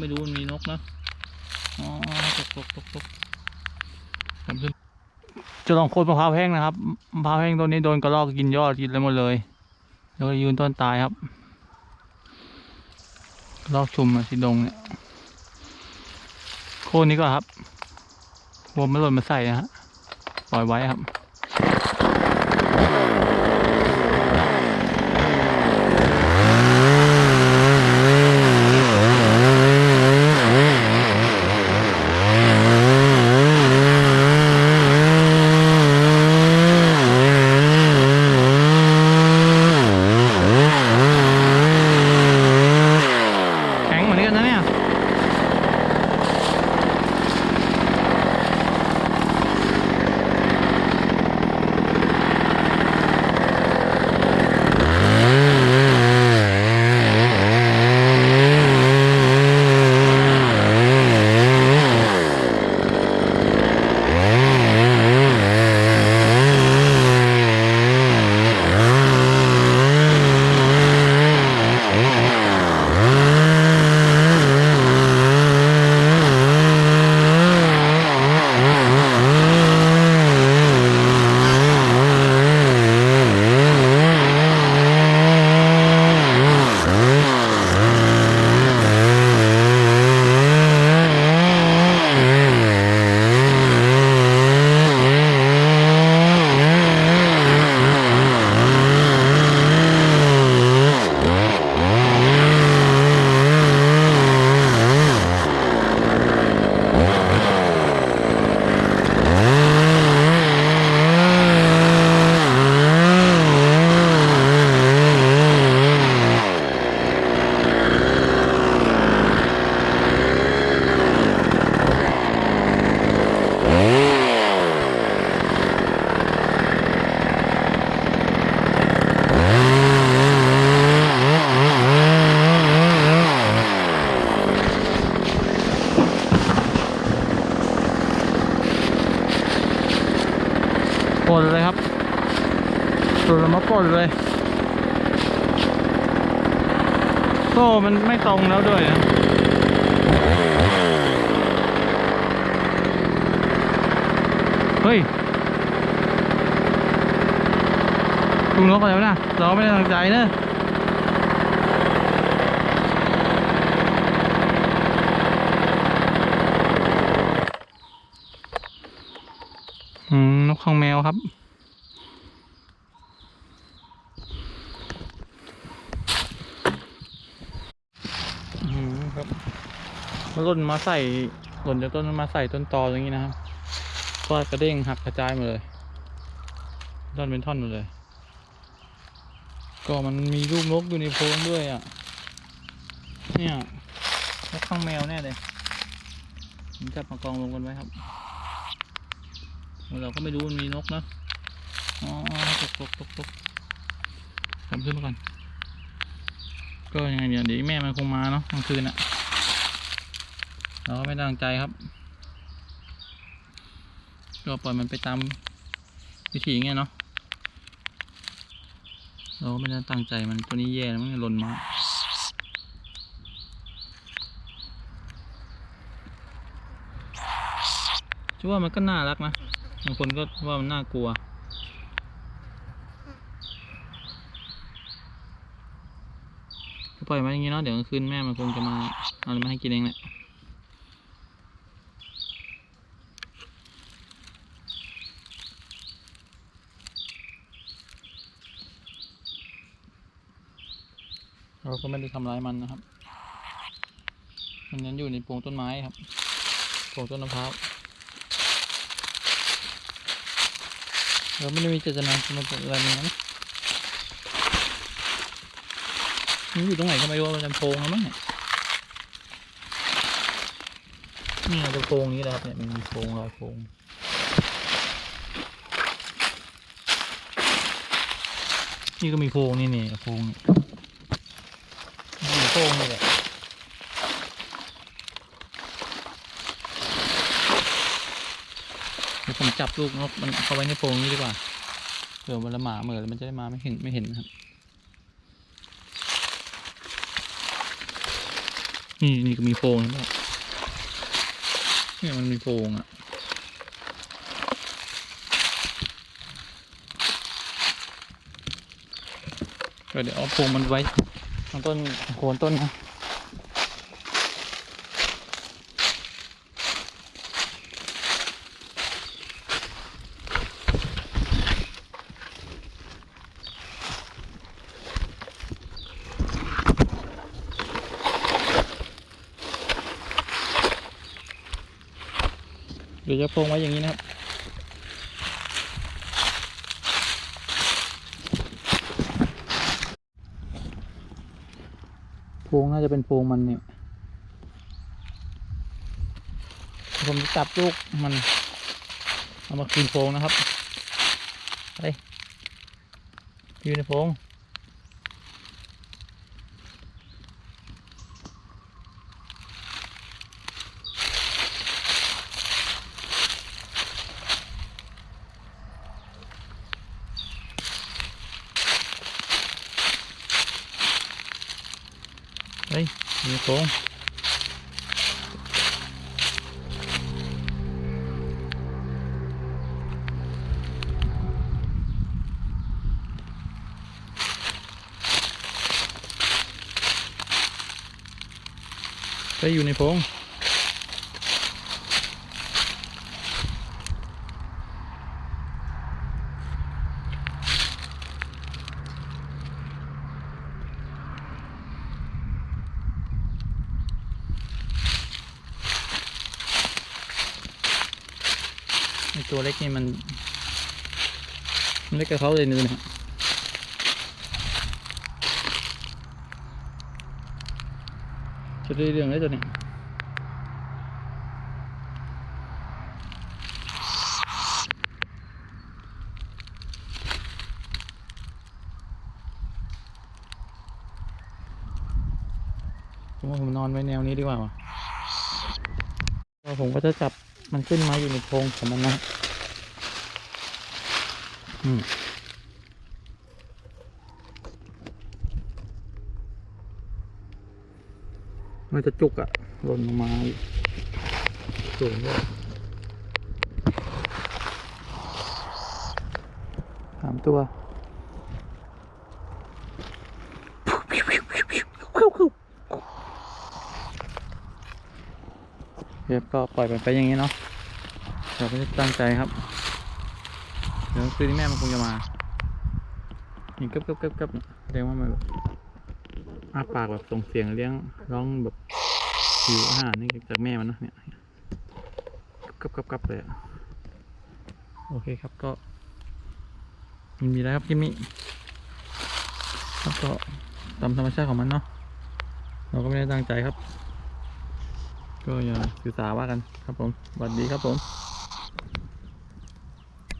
ไม่รู้มันมีนกนะอ๋อตกตกตกตกผมขึ้นจะลองโค่นมะพร้าวแห้งนะครับมะพร้าวแห้งต้นนี้โดนกระรอกกินยอดกินอะไรหมดเลย แล้วก็ยืนต้นตายครับกระรอกชุมอะสีดงเนี่ยโค่นนี้ก็ครับวัวมันหล่นมาใส่นะฮะปล่อยไว้ครับ ปลดลมาปลดเลย โซ่มันไม่ตรงแล้วด้วยนะเฮ้ยลุงนกอะไรวะน่ะเราไม่ได้ตั้งใจเนอะอืมนกข้างแมวครับ อืมครับ มันหล่นมาใส่หล่นจากต้นมาใส่ต้นตออย่างนี้นะครับก็กระเด้งหักกระจายหมดเลยท่อนเป็นท่อนหมดเลย ก็มันมีลูกนกอยู่ในโพรงด้วยอะ เนี่ยนกข้างแมวแน่เลยผมจับมากองลงกันไว้ครับ เราก็ไม่รู้มันมีนกนะอ๋อตกตกตกตกทำขึ้นมาก่อน ก็ยังไงเดี๋ยวเดี๋ยวแม่มันคงมาเนาะกลางคืนอะ เราก็ไม่ตั้งใจครับก็ปล่อยมันไปตามวิถีอย่างเงี้ยเนาะเราก็ไม่ได้ตั้งใจมันตัวนี้แย่แล้วมันหล่นมาจะว่ามันก็น่ารักนะบางคนก็ว่ามันน่ากลัวปล่อยมาอย่างนี้เนาะเดี๋ยวกลางคืนแม่มันคงจะมาเอาอะไรมาให้กินเองแหละ เราก็ไม่ได้ทำร้ายมันนะครับ มันนั้นอยู่ในโพรงต้นไม้ครับโพรงต้นมะพร้าวเราไม่ได้มีเจตนาจะมาอะไรมันนะมันอยู่ตรงไหนก็ไม่รู้มันจะโพรงแล้วมั้งเนี่ยนี่นจะโพรงนี้แหละครับเนี่ยมันมีโพรงรอยโพรงนี่ก็มีโพรงนี่นี่โพรง โพรงนี่แหละดี๋ยวผมจับลูกนกมันเข้าไว้ในโพรงนี้ดีกว่าเผื่อวันละหมาเหมือแล้วมันจะได้มาไม่เห็นไม่เห็นนะครับ นี่นี่ก็มีโพรงนะเนี่ยมันมีโพรงอะก็เดี๋ยวเอาโพรงมันไว้ ต้นโคนต้นนะเดี๋ยวจะโพรงไว้อย่างนี้นะครับ พรงน่าจะเป็นโพรงมันเนี่ยผมจะจับลูกมัน เอามาคืนโพรงนะครับไปอยู่ในโพรง เฮ้ยมีโค้งไปอยู่ในโพง ตัวเล็กนี่มันมันเล็กกับเขาเลยนี่นะจะได้เรื่องเลยตัวนี้ผมว่าผมนอนไว้แนวนี้ดีกว่าผมก็จะจับ มันขึ้นมาอยู่ในโพรงของมันนะอืมมันจะจุกอะหล่นลงมาสูงด้วยสามตัว เรียบก็ปล่อยไปอย่างนี้เนาะเราไม่ได้ตั้งใจครับ เดี๋ยวคืนนี้แม่มันคงจะมานี่กึบกึบกึบกึบเรียกว่ามันแบบอ้าปากแบบส่งเสียงเลี้ยงร้องแบบหิวอาหารนี่จากแม่มันเนะเนี่ยกึบกึบกึบเลยโอเคครับก็มันมีแล้วครับกิมมี่ครับก็ตามธรรมชาติของมันเนาะเราก็ไม่ได้ตั้งใจครับ ก็อย่าสื่อสาว่ากันครับผมสวัสดีครับผม